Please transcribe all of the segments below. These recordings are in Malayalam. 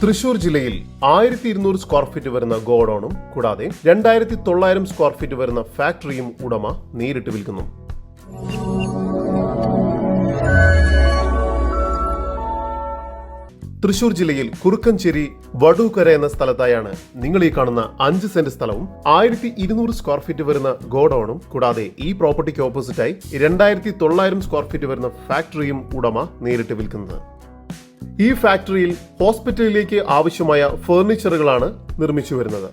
തൃശൂർ ജില്ലയിൽ ആയിരത്തി ഇരുന്നൂറ് സ്ക്വയർ ഫീറ്റ് വരുന്ന ഗോഡൌണും കൂടാതെ രണ്ടായിരത്തി തൊള്ളായിരം സ്ക്വയർ ഫീറ്റ് വരുന്ന ഫാക്ടറിയും ഉടമ നേരിട്ട് വിൽക്കുന്നു. തൃശൂർ ജില്ലയിൽ കുറുക്കഞ്ചേരി വടൂക്കര എന്ന സ്ഥലത്തായാണ് നിങ്ങൾ ഈ കാണുന്ന അഞ്ച് സെന്റ് സ്ഥലവും ആയിരത്തി ഇരുന്നൂറ് സ്ക്വയർ ഫീറ്റ് വരുന്ന ഗോഡൌണും കൂടാതെ ഈ പ്രോപ്പർട്ടിക്ക് ഓപ്പോസിറ്റായി രണ്ടായിരത്തി തൊള്ളായിരം സ്ക്വയർ ഫീറ്റ് വരുന്ന ഫാക്ടറിയും ഉടമ നേരിട്ട് വിൽക്കുന്നത്. ഈ ഫാക്ടറിയിൽ ഹോസ്പിറ്റലിലേക്ക് ആവശ്യമായ ഫേർണിച്ചറുകളാണ് നിർമ്മിച്ചു വരുന്നത്.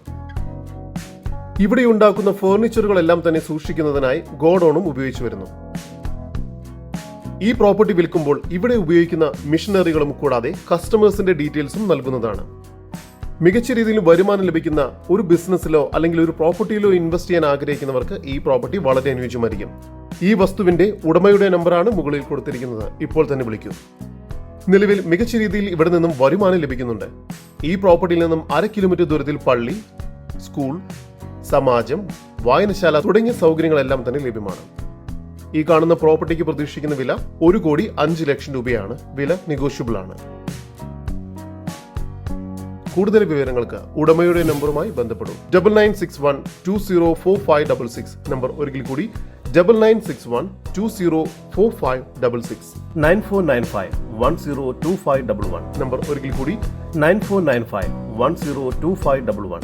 ഇവിടെ ഉണ്ടാക്കുന്ന ഫേർണിച്ചറുകളെല്ലാം തന്നെ സൂക്ഷിക്കുന്നതിനായി ഗോഡോണും ഉപയോഗിച്ചു വരുന്നു. ഈ പ്രോപ്പർട്ടി വിൽക്കുമ്പോൾ ഇവിടെ ഉപയോഗിക്കുന്ന മിഷനറികളും കൂടാതെ കസ്റ്റമേഴ്സിന്റെ ഡീറ്റെയിൽസും നൽകുന്നതാണ്. മികച്ച രീതിയിൽ വരുമാനം ലഭിക്കുന്ന ഒരു ബിസിനസ്സിലോ അല്ലെങ്കിൽ ഒരു പ്രോപ്പർട്ടിയിലോ ഇൻവെസ്റ്റ് ചെയ്യാൻ ആഗ്രഹിക്കുന്നവർക്ക് ഈ പ്രോപ്പർട്ടി വളരെ അനുയോജ്യമായിരിക്കും. ഈ വസ്തുവിന്റെ ഉടമയുടെ നമ്പറാണ് മുകളിൽ കൊടുത്തിരിക്കുന്നത്. ഇപ്പോൾ തന്നെ വിളിക്കൂ. നിലവിൽ മികച്ച രീതിയിൽ ഇവിടെ നിന്നും വരുമാനം ലഭിക്കുന്നുണ്ട്. ഈ പ്രോപ്പർട്ടിയിൽ നിന്നും അര കിലോമീറ്റർ ദൂരത്തിൽ പള്ളി സ്കൂൾ സമാജം വായനശാല തുടങ്ങിയ സൗകര്യങ്ങളെല്ലാം തന്നെ ലഭ്യമാണ്. ഈ കാണുന്ന പ്രോപ്പർട്ടിക്ക് പ്രതീക്ഷിക്കുന്ന വില ഒരു കോടി അഞ്ച് ലക്ഷം രൂപയാണ്. വില നെഗോഷ്യബിൾ ആണ്. കൂടുതൽ വിവരങ്ങൾക്ക് ഉടമയുടെ നമ്പറുമായി ബന്ധപ്പെടും. Double nine six one two zero four five double six number ഒരിക്കൽ കൂടി double nine six one two zero four five double six nine four nine five one zero two five double one number ഒരിക്കൽ കൂടി. Nine four nine five one zero two five double one